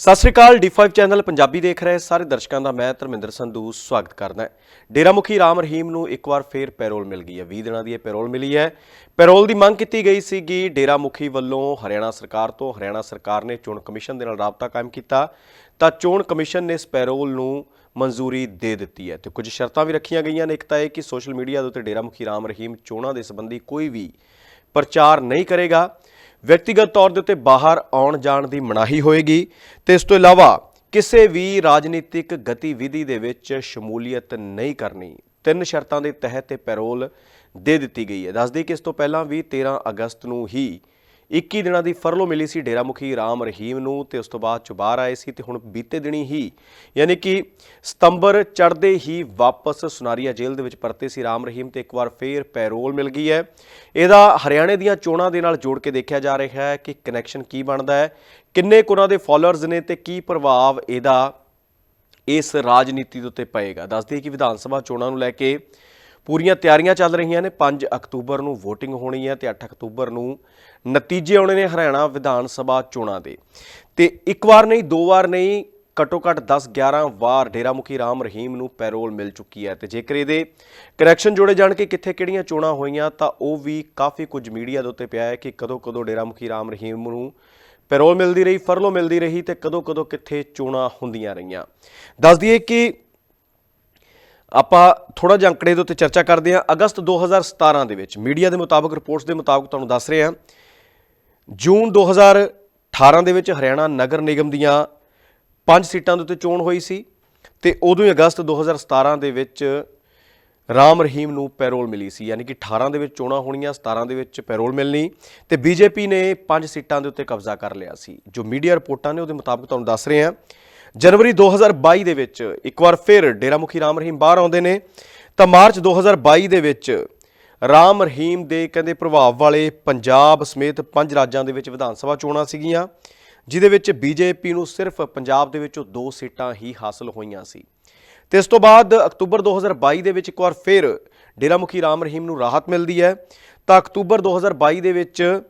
ਸਤਿ ਸ੍ਰੀ ਅਕਾਲ D5 channel Punjabi ਦੇਖ ਰਹੇ ਸਾਰੇ ਦਰਸ਼ਕਾਂ ਦਾ, ਮੈਂ ਧਰਮਿੰਦਰ ਸੰਧੂ, ਸਵਾਗਤ ਕਰਦਾ ਹਾਂ। ਡੇਰਾ ਮੁਖੀ ਰਾਮ ਰਹੀਮ ਨੂੰ ਇੱਕ ਵਾਰ ਫੇਰ ਪੈਰੋਲ ਮਿਲ ਗਈ ਹੈ 20 ਦਿਨਾਂ ਦੀ ਇਹ ਪੈਰੋਲ ਮਿਲੀ ਹੈ। ਪੈਰੋਲ ਦੀ ਮੰਗ ਕੀਤੀ ਗਈ ਸੀਗੀ ਡੇਰਾ ਮੁਖੀ ਵੱਲੋਂ ਹਰਿਆਣਾ ਸਰਕਾਰ ਤੋਂ, ਹਰਿਆਣਾ ਸਰਕਾਰ ਨੇ ਚੋਣ ਕਮਿਸ਼ਨ ਦੇ ਨਾਲ ਰਾਬਤਾ ਕਾਇਮ ਕੀਤਾ, ਤਾਂ ਚੋਣ ਕਮਿਸ਼ਨ ਨੇ ਇਸ ਪੈਰੋਲ ਨੂੰ ਮਨਜ਼ੂਰੀ ਦੇ ਦਿੱਤੀ ਹੈ। ਤੇ ਕੁਝ ਸ਼ਰਤਾਂ ਵੀ ਰੱਖੀਆਂ ਗਈਆਂ ਨੇ, ਇੱਕ ਤਾਂ ਇਹ ਕਿ ਸੋਸ਼ਲ ਮੀਡੀਆ ਦੇ ਉੱਤੇ ਡੇਰਾ ਮੁਖੀ ਰਾਮ ਰਹੀਮ ਚੋਣਾਂ ਦੇ ਸੰਬੰਧੀ ਕੋਈ ਵੀ ਪ੍ਰਚਾਰ ਨਹੀਂ ਕਰੇਗਾ ਵਿਅਕਤੀਗਤ ਤੌਰ ਦੇ ਉੱਤੇ ਬਾਹਰ ਆਉਣ ਜਾਣ ਦੀ ਮਨਾਹੀ ਹੋਏਗੀ ਤੇ ਇਸ ਤੋਂ ਇਲਾਵਾ ਕਿਸੇ ਵੀ ਰਾਜਨੀਤਿਕ ਗਤੀਵਿਧੀ ਦੇ ਵਿੱਚ ਸ਼ਮੂਲੀਅਤ ਨਹੀਂ ਕਰਨੀ। ਤਿੰਨ ਸ਼ਰਤਾਂ ਦੇ ਤਹਿਤ ਪੈਰੋਲ ਦੇ ਦਿੱਤੀ ਗਈ ਹੈ। ਦੱਸਦੀ ਕਿ ਇਸ ਤੋਂ ਪਹਿਲਾਂ ਵੀ 13 ਅਗਸਤ ਨੂੰ ਹੀ 21 ਦਿਨਾਂ ਦੀ ਫਰਲੋ ਮਿਲੀ ਸੀ ਡੇਰਾ ਮੁਖੀ ਰਾਮ ਰਹੀਮ ਨੂੰ ਤੇ ਉਸ ਤੋਂ ਬਾਅਦ ਚ ਬਾਹਰ ਆਏ ਸੀ ਤੇ ਹੁਣ ਬੀਤੇ ਦਿਨੀ ਹੀ ਯਾਨੀ ਕਿ ਸਤੰਬਰ ਚੜ੍ਹਦੇ ਹੀ ਵਾਪਸ ਸੁਨਾਰੀਆ ਜੇਲ੍ਹ ਦੇ ਵਿੱਚ ਪਰਤੇ ਸੀ ਰਾਮ ਰਹੀਮ ਤੇ ਇੱਕ ਵਾਰ ਫੇਰ ਪੈਰੋਲ ਮਿਲ ਗਈ ਹੈ। ਇਹਦਾ ਹਰਿਆਣੇ ਦੀਆਂ ਚੋਣਾਂ ਦੇ ਨਾਲ ਜੋੜ ਕੇ ਦੇਖਿਆ ਜਾ ਰਿਹਾ ਹੈ ਕਿ ਕਨੈਕਸ਼ਨ ਕੀ ਬਣਦਾ ਹੈ, ਕਿੰਨੇ ਕੁ ਉਹਨਾਂ ਦੇ ਫਾਲੋਅਰਸ ਨੇ ਤੇ ਕੀ ਪ੍ਰਭਾਵ ਇਹਦਾ ਇਸ ਰਾਜਨੀਤੀ ਦੇ ਉੱਤੇ ਪਏਗਾ। ਦੱਸਦੀ ਕਿ ਵਿਧਾਨ ਸਭਾ ਚੋਣਾਂ ਨੂੰ ਲੈ ਕੇ ਪੂਰੀਆਂ ਤਿਆਰੀਆਂ ਚੱਲ ਰਹੀਆਂ ਨੇ। 5 ਅਕਤੂਬਰ ਨੂੰ VOTING ਹੋਣੀ ਹੈ ਤੇ 8 ਅਕਤੂਬਰ ਨੂੰ ਨਤੀਜੇ ਆਉਣੇ ਨੇ ਹਰਿਆਣਾ ਵਿਧਾਨ ਸਭਾ ਚੋਣਾਂ ਦੇ। ਤੇ ਇੱਕ ਵਾਰ ਨਹੀਂ, ਦੋ ਵਾਰ ਨਹੀਂ, ਘੱਟੋ ਘੱਟ 10 11 ਵਾਰ ਡੇਰਾ ਮੁਖੀ ਰਾਮ ਰਹੀਮ ਨੂੰ ਪੈਰੋਲ ਮਿਲ ਚੁੱਕੀ ਹੈ। ਤੇ ਜੇਕਰ ਇਹਦੇ ਕਨੈਕਸ਼ਨ ਜੋੜੇ ਜਾਣ ਕਿ ਕਿੱਥੇ ਕਿਹੜੀਆਂ ਚੋਣਾਂ ਹੋਈਆਂ, ਤਾਂ ਉਹ ਵੀ ਕਾਫੀ ਕੁਝ ਮੀਡੀਆ ਦੇ ਉੱਤੇ ਪਿਆ ਹੈ ਕਿ ਕਦੋਂ ਕਦੋਂ ਡੇਰਾ ਮੁਖੀ ਰਾਮ ਰਹੀਮ ਨੂੰ ਪੈਰੋਲ ਮਿਲਦੀ ਰਹੀ, ਫਰਲੋ ਮਿਲਦੀ ਰਹੀ ਤੇ ਕਦੋਂ ਕਦੋਂ ਕਿੱਥੇ ਚੋਣਾਂ ਹੁੰਦੀਆਂ ਰਹੀਆਂ। ਦੱਸ ਦਈਏ ਕਿ ਆਪਾਂ ਥੋੜਾ ਜਿਹਾ ਅੰਕੜੇ ਦੇ ਉੱਤੇ ਚਰਚਾ ਕਰਦੇ ਹਾਂ। ਅਗਸਤ 2017 ਦੇ ਵਿੱਚ ਮੀਡੀਆ ਦੇ ਮੁਤਾਬਕ, ਰਿਪੋਰਟਸ ਦੇ ਮੁਤਾਬਕ ਤੁਹਾਨੂੰ ਦੱਸ ਰਹੇ ਹਾਂ। ਜੂਨ 2018 ਦੇ ਵਿੱਚ ਹਰਿਆਣਾ ਨਗਰ ਨਿਗਮ ਦੀਆਂ ਪੰਜ ਸੀਟਾਂ ਦੇ ਉੱਤੇ ਚੋਣ ਹੋਈ ਸੀ ਤੇ ਉਦੋਂ ਹੀ ਅਗਸਤ 2017 ਦੇ ਵਿੱਚ ਰਾਮ ਰਹੀਮ ਨੂੰ ਪੈਰੋਲ ਮਿਲੀ ਸੀ। ਯਾਨੀ ਕਿ 18 ਦੇ ਵਿੱਚ ਚੋਣਾਂ ਹੋਣੀਆਂ 17 ਦੇ ਵਿੱਚ ਪੈਰੋਲ ਮਿਲਣੀ ਤੇ ਬੀਜੇਪੀ ਨੇ ਪੰਜ ਸੀਟਾਂ ਦੇ ਉੱਤੇ ਕਬਜ਼ਾ ਕਰ ਲਿਆ ਸੀ। ਜੋ ਮੀਡੀਆ ਰਿਪੋਰਟਾਂ ਨੇ ਉਹਦੇ ਮੁਤਾਬਕ ਤੁਹਾਨੂੰ ਦੱਸ ਰਹੇ ਹਾਂ। ਜਨਵਰੀ 2022 ਦੇ ਵਿੱਚ ਇੱਕ ਵਾਰ ਫਿਰ ਡੇਰਾ ਮੁਖੀ ਰਾਮ ਰਹੀਮ ਬਾਹਰ ਆਉਂਦੇ ਨੇ, ਤਾਂ ਮਾਰਚ 2022 ਦੇ ਵਿੱਚ ਰਾਮ ਰਹੀਮ ਦੇ ਕਹਿੰਦੇ ਪ੍ਰਭਾਵ ਵਾਲੇ ਪੰਜਾਬ ਸਮੇਤ ਪੰਜ ਰਾਜਾਂ ਦੇ ਵਿੱਚ ਵਿਧਾਨ ਸਭਾ ਚੋਣਾਂ ਸੀਗੀਆਂ ਜਿਦੇ ਵਿੱਚ ਬੀਜੇਪੀ ਨੂੰ ਸਿਰਫ ਪੰਜਾਬ ਦੇ ਵਿੱਚੋਂ ਦੋ ਸੀਟਾਂ ਹੀ ਹਾਸਲ ਹੋਈਆਂ ਸੀ। ਤੇ ਇਸ ਤੋਂ ਬਾਅਦ ਅਕਤੂਬਰ 2022 ਦੇ ਵਿੱਚ ਇੱਕ ਵਾਰ ਫਿਰ ਡੇਰਾ ਮੁਖੀ ਰਾਮ ਰਹੀਮ ਨੂੰ ਰਾਹਤ ਮਿਲਦੀ ਹੈ, ਤਾਂ ਅਕਤੂਬਰ 2022 ਦੇ ਵਿੱਚ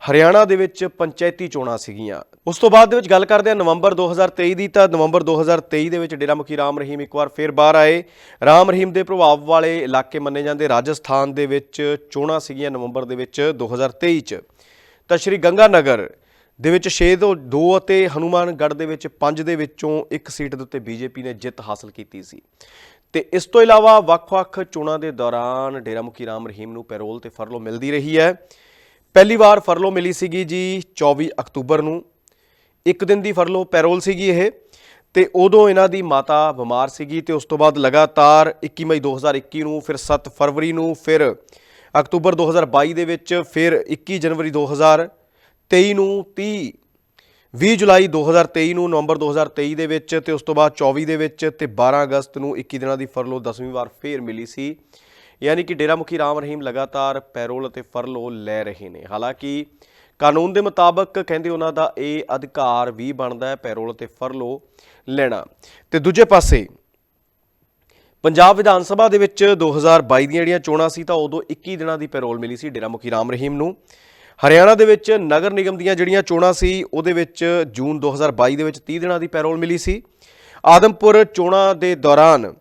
ਹਰਿਆਣਾ ਦੇ ਵਿੱਚ ਪੰਚਾਇਤੀ ਚੋਣਾਂ ਸੀਗੀਆਂ। ਉਸ ਤੋਂ ਬਾਅਦ ਦੇ ਵਿੱਚ ਗੱਲ ਕਰਦੇ ਹਾਂ ਨਵੰਬਰ 2023 ਦੀ ਤਾਂ ਨਵੰਬਰ 2023 ਦੇ ਵਿੱਚ ਡੇਰਾ ਮੁਖੀ ਰਾਮ ਰਹੀਮ ਇੱਕ ਵਾਰ ਫਿਰ ਬਾਹਰ ਆਏ। ਰਾਮ ਰਹੀਮ ਦੇ ਪ੍ਰਭਾਵ ਵਾਲੇ ਇਲਾਕੇ ਮੰਨੇ ਜਾਂਦੇ ਰਾਜਸਥਾਨ ਦੇ ਵਿੱਚ ਚੋਣਾਂ ਸੀਗੀਆਂ ਨਵੰਬਰ ਦੇ ਵਿੱਚ 2023 ਚ। ਤਾਂ ਸ਼੍ਰੀ ਗੰਗਾ ਨਗਰ ਦੇ ਵਿੱਚ 6 ਤੋਂ 2 ਅਤੇ ਹਨੂਮਾਨਗੜ੍ਹ ਦੇ ਵਿੱਚ 5 ਦੇ ਵਿੱਚੋਂ ਇੱਕ ਸੀਟ ਦੇ ਉੱਤੇ ਬੀਜੇਪੀ ਨੇ ਜਿੱਤ ਹਾਸਲ ਕੀਤੀ ਸੀ। ਤੇ ਇਸ ਤੋਂ ਇਲਾਵਾ ਵੱਖ-ਵੱਖ ਚੋਣਾਂ ਦੇ ਦੌਰਾਨ ਡੇਰਾ ਮੁਖੀ ਰਾਮ ਰਹੀਮ ਨੂੰ ਪੈਰੋਲ ਤੇ ਫਰਲੋ ਮਿਲਦੀ ਰਹੀ ਹੈ। ਪਹਿਲੀ ਵਾਰ ਫਰਲੋ ਮਿਲੀ ਸੀਗੀ ਜੀ 24 ਅਕਤੂਬਰ ਨੂੰ। ਇੱਕ ਦਿਨ ਦੀ ਫਰਲੋ ਪੈਰੋਲ ਸੀਗੀ ਇਹ, ਤੇ ਉਦੋਂ ਇਹਨਾਂ ਦੀ ਮਾਤਾ ਬਿਮਾਰ ਸੀਗੀ ਤੇ ਉਸ ਤੋਂ ਬਾਅਦ ਲਗਾਤਾਰ 21 ਮਈ 2021 ਨੂੰ, ਫਿਰ 7 ਫਰਵਰੀ ਨੂੰ, ਫਿਰ ਅਕਤੂਬਰ 2022 ਦੇ ਵਿੱਚ, ਫਿਰ 21 ਜਨਵਰੀ 2023 ਨੂੰ 30 20 ਜੁਲਾਈ 2023 ਨੂੰ, ਨਵੰਬਰ 2023 ਦੇ ਵਿੱਚ ਤੇ ਉਸ ਤੋਂ ਬਾਅਦ 24 ਦੇ ਵਿੱਚ ਤੇ 12 ਅਗਸਤ ਨੂੰ 21 ਦਿਨਾਂ ਦੀ ਫਰਲੋ 10ਵੀਂ ਵਾਰ ਫੇਰ ਮਿਲੀ ਸੀ। ਯਾਨੀ ਕਿ ਡੇਰਾ ਮੁਖੀ ਰਾਮ ਰਹੀਮ ਲਗਾਤਾਰ ਪੈਰੋਲ ਅਤੇ ਫਰਲੋ ਲੈ ਰਹੇ ਨੇ। ਹਾਲਾਂਕਿ ਕਾਨੂੰਨ ਦੇ ਮੁਤਾਬਕ ਕਹਿੰਦੇ ਉਹਨਾਂ ਦਾ ਇਹ ਅਧਿਕਾਰ ਵੀ ਬਣਦਾ ਹੈ ਪੈਰੋਲ ਅਤੇ ਫਰਲੋ ਲੈਣਾ। ਤੇ ਦੂਜੇ ਪਾਸੇ ਪੰਜਾਬ ਵਿਧਾਨ ਸਭਾ ਦੇ ਵਿੱਚ 2022 ਦੀਆਂ ਜਿਹੜੀਆਂ ਚੋਣਾਂ ਸੀ ਤਾਂ ਉਦੋਂ 21 ਦਿਨਾਂ ਦੀ ਪੈਰੋਲ ਮਿਲੀ ਸੀ ਡੇਰਾ ਮੁਖੀ ਰਾਮ ਰਹੀਮ ਨੂੰ। ਹਰਿਆਣਾ ਦੇ ਵਿੱਚ ਨਗਰ ਨਿਗਮ ਦੀਆਂ ਜਿਹੜੀਆਂ ਚੋਣਾਂ ਸੀ, ਉਹਦੇ ਵਿੱਚ ਜੂਨ 2022 ਦੇ ਵਿੱਚ 30 ਦਿਨਾਂ ਦੀ ਪੈਰੋਲ ਮਿਲੀ ਸੀ। ਆਦਮਪੁਰ ਚੋਣਾਂ ਦੇ ਦੌਰਾਨ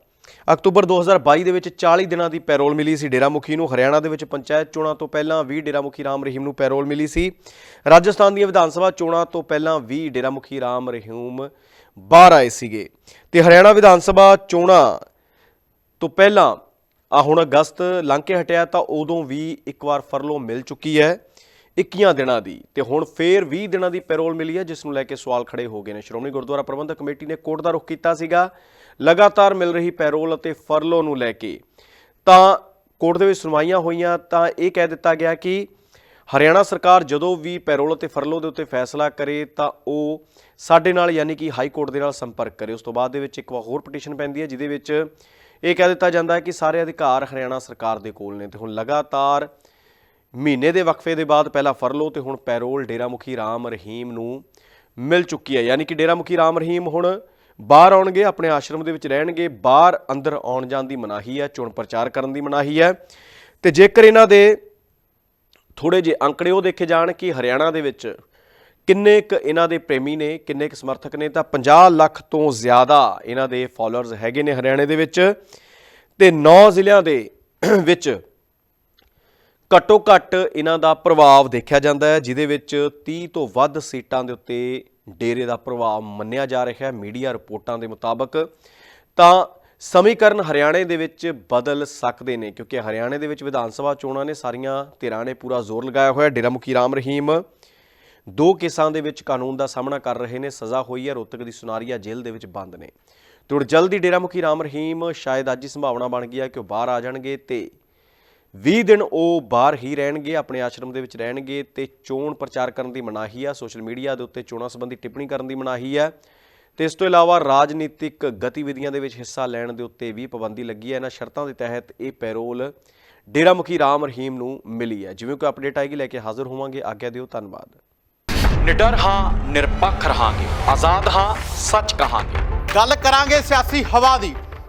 ਅਕਤੂਬਰ 2022 ਦੇ ਵਿੱਚ 40 ਦਿਨਾਂ ਦੀ ਪੈਰੋਲ ਮਿਲੀ ਸੀ ਡੇਰਾ ਮੁਖੀ ਨੂੰ। ਹਰਿਆਣਾ ਦੇ ਵਿੱਚ ਪੰਚਾਇਤ ਚੋਣਾਂ ਤੋਂ ਪਹਿਲਾਂ 20 ਡੇਰਾ ਮੁਖੀ ਰਾਮ ਰਹੀਮ ਨੂੰ ਪੈਰੋਲ ਮਿਲੀ ਸੀ। ਰਾਜਸਥਾਨ ਦੀਆਂ ਵਿਧਾਨ ਸਭਾ ਚੋਣਾਂ ਤੋਂ ਪਹਿਲਾਂ 20 ਡੇਰਾ ਮੁਖੀ ਰਾਮ ਰਹੀਮ ਬਾਹਰ ਆਏ ਸੀਗੇ। ਤੇ ਹਰਿਆਣਾ ਵਿਧਾਨ ਸਭਾ ਚੋਣਾਂ ਤੋਂ ਪਹਿਲਾਂ ਆ ਹੁਣ ਅਗਸਤ ਲੰਘ ਕੇ ਹਟਿਆ ਤਾਂ ਉਦੋਂ ਵੀ ਇੱਕ ਵਾਰ ਫਰਲੋ ਮਿਲ ਚੁੱਕੀ ਹੈ 21 ਦਿਨਾਂ ਦੀ। ਤੇ ਹੁਣ ਫੇਰ 20 ਦਿਨਾਂ ਦੀ ਪੈਰੋਲ ਮਿਲੀ ਹੈ, ਜਿਸ ਨੂੰ ਲੈ ਕੇ ਸਵਾਲ ਖੜੇ ਹੋ ਗਏ ਨੇ। ਸ਼੍ਰੋਮਣੀ ਗੁਰਦੁਆਰਾ ਪ੍ਰਬੰਧਕ ਕਮੇਟੀ ਨੇ ਕੋਰਟ ਦਾ ਰੁਖ ਕੀਤਾ ਸੀਗਾ। ਲਗਾਤਾਰ ਮਿਲ ਰਹੀ ਪੈਰੋਲ ਅਤੇ ਫਰਲੋ ਨੂੰ ਲੈ ਕੇ। ਤਾਂ ਕੋਰਟ ਦੇ ਵਿੱਚ ਸੁਣਵਾਈਆਂ ਹੋਈਆਂ, ਤਾਂ ਇਹ ਕਹਿ ਦਿੱਤਾ ਗਿਆ ਕਿ ਹਰਿਆਣਾ ਸਰਕਾਰ ਜਦੋਂ ਵੀ ਪੈਰੋਲ ਅਤੇ ਫਰਲੋ ਦੇ ਉੱਤੇ ਫੈਸਲਾ ਕਰੇ, ਤਾਂ ਉਹ ਸਾਡੇ ਨਾਲ ਯਾਨੀ ਕਿ ਹਾਈ ਕੋਰਟ ਦੇ ਨਾਲ ਸੰਪਰਕ ਕਰੇ। ਉਸ ਤੋਂ ਬਾਅਦ ਦੇ ਵਿੱਚ ਇੱਕ ਵਾਰ ਹੋਰ ਪਟੀਸ਼ਨ ਪੈਂਦੀ ਹੈ, ਜਿਹਦੇ ਵਿੱਚ ਇਹ ਕਹਿ ਦਿੱਤਾ ਜਾਂਦਾ ਹੈ ਕਿ ਸਾਰੇ ਅਧਿਕਾਰ ਹਰਿਆਣਾ ਸਰਕਾਰ ਦੇ ਕੋਲ ਨੇ। ਤੇ ਹੁਣ ਲਗਾਤਾਰ ਮਹੀਨੇ ਦੇ ਵਕਫੇ ਦੇ ਬਾਅਦ ਪਹਿਲਾ ਫਰਲੋ ਤੇ ਹੁਣ ਪੈਰੋਲ ਡੇਰਾ ਮੁਖੀ ਰਾਮ ਰਹੀਮ ਨੂੰ ਮਿਲ ਚੁੱਕੀ ਹੈ। ਯਾਨੀ ਕਿ ਡੇਰਾ ਮੁਖੀ ਰਾਮ ਰਹੀਮ ਹੁਣ ਬਾਹਰ ਆਉਣਗੇ, ਆਪਣੇ ਆਸ਼ਰਮ ਦੇ ਵਿੱਚ ਰਹਿਣਗੇ, ਬਾਹਰ ਅੰਦਰ ਆਉਣ ਜਾਣ ਦੀ ਮਨਾਹੀ ਹੈ, ਚੋਣ ਪ੍ਰਚਾਰ ਕਰਨ ਦੀ ਮਨਾਹੀ ਹੈ। ਤੇ ਜੇਕਰ ਇਹਨਾਂ ਦੇ ਥੋੜੇ ਜਿਹੇ ਅੰਕੜੇ ਉਹ ਦੇਖੇ ਜਾਣ ਕਿ ਹਰਿਆਣਾ ਦੇ ਵਿੱਚ ਕਿੰਨੇ ਕੁ ਇਹਨਾਂ ਦੇ ਪ੍ਰੇਮੀ ਨੇ, ਕਿੰਨੇ ਕੁ ਸਮਰਥਕ ਨੇ, ਤਾਂ 50 ਲੱਖ ਤੋਂ ਜ਼ਿਆਦਾ ਇਹਨਾਂ ਦੇ ਫਾਲੋਅਰਸ ਹੈਗੇ ਨੇ ਹਰਿਆਣੇ ਦੇ ਵਿੱਚ। ਤੇ 9 ਜ਼ਿਲ੍ਹਿਆਂ ਦੇ ਵਿੱਚ ਘੱਟੋ ਘੱਟ ਇਹਨਾਂ ਦਾ ਪ੍ਰਭਾਵ ਦੇਖਿਆ ਜਾਂਦਾ ਹੈ ਜਿਦੇ ਵਿੱਚ 30 ਤੋਂ ਵੱਧ ਸੀਟਾਂ ਦੇ ਉੱਤੇ ਡੇਰੇ ਦਾ ਪ੍ਰਭਾਵ ਮੰਨਿਆ ਜਾ ਰਿਹਾ ਹੈ, ਮੀਡੀਆ ਰਿਪੋਰਟਾਂ ਦੇ ਮੁਤਾਬਕ, ਤਾਂ ਸਮੀਕਰਨ ਹਰਿਆਣੇ ਦੇ ਵਿੱਚ ਬਦਲ ਸਕਦੇ ਨੇ, ਕਿਉਂਕਿ ਹਰਿਆਣੇ ਦੇ ਵਿੱਚ ਵਿਧਾਨ ਸਭਾ ਚੋਣਾਂ ਨੇ ਸਾਰੀਆਂ ਧਿਰਾਂ ਨੇ ਪੂਰਾ ਜ਼ੋਰ ਲਗਾਇਆ ਹੋਇਆ ਡੇਰਾ ਮੁਖੀ ਰਾਮ ਰਹੀਮ। ਦੋ ਕੇਸਾਂ ਦੇ ਵਿੱਚ ਕਾਨੂੰਨ ਦਾ ਸਾਹਮਣਾ ਕਰ ਰਹੇ ਨੇ, ਸਜ਼ਾ ਹੋਈ ਹੈ ਰੋਹਤਕ ਦੀ ਸੁਨਾਰੀਆ ਜੇਲ੍ਹ ਦੇ ਵਿੱਚ ਬੰਦ ਨੇ। ਤੇ ਹੁਣ ਜਲਦੀ ਡੇਰਾ ਮੁਖੀ ਰਾਮ ਰਹੀਮ, ਸ਼ਾਇਦ ਅੱਜ ਹੀ ਸੰਭਾਵਨਾ ਬਣ ਗਈ ਹੈ ਕਿ ਉਹ ਬਾਹਰ ਆ ਜਾਣਗੇ ਤੇ 20 ਦਿਨ ਉਹ ਬਾਹਰ ਹੀ ਰਹਿਣਗੇ ਆਪਣੇ ਆਸ਼ਰਮ ਦੇ ਵਿੱਚ ਰਹਿਣਗੇ ਤੇ ਚੋਣ ਪ੍ਰਚਾਰ ਕਰਨ ਦੀ ਮਨਾਹੀ ਆ ਸੋਸ਼ਲ ਮੀਡੀਆ ਦੇ ਉੱਤੇ ਚੋਣਾਂ ਸੰਬੰਧੀ ਟਿੱਪਣੀ ਕਰਨ ਦੀ ਮਨਾਹੀ ਹੈ ਤੇ ਇਸ ਤੋਂ ਇਲਾਵਾ ਰਾਜਨੀਤਿਕ ਗਤੀਵਿਧੀਆਂ ਦੇ ਵਿੱਚ ਹਿੱਸਾ ਲੈਣ ਦੇ ਉੱਤੇ ਵੀ ਪਾਬੰਦੀ ਲੱਗੀ ਹੈ ਇਹਨਾਂ ਸ਼ਰਤਾਂ ਦੇ ਤਹਿਤ ਇਹ ਪੈਰੋਲ ਡੇਰਾ ਮੁਖੀ ਰਾਮ ਰਹੀਮ ਨੂੰ ਮਿਲੀ ਹੈ ਜਿਵੇਂ ਕੋਈ ਅਪਡੇਟ ਆਏਗੀ ਲੈ ਕੇ ਹਾਜ਼ਰ ਹੋਵਾਂਗੇ। ਆਗਿਆ ਦਿਓ ਧੰਨਵਾਦ। ਨਿਡਰ ਹਾਂ ਨਿਰਪੱਖ ਰਹਾਂਗੇ। ਆਜ਼ਾਦ ਹਾਂ ਸੱਚ ਕਹਾਂਗੇ। ਗੱਲ ਕਰਾਂਗੇ ਸਿਆਸੀ ਹਵਾ ਦੀ।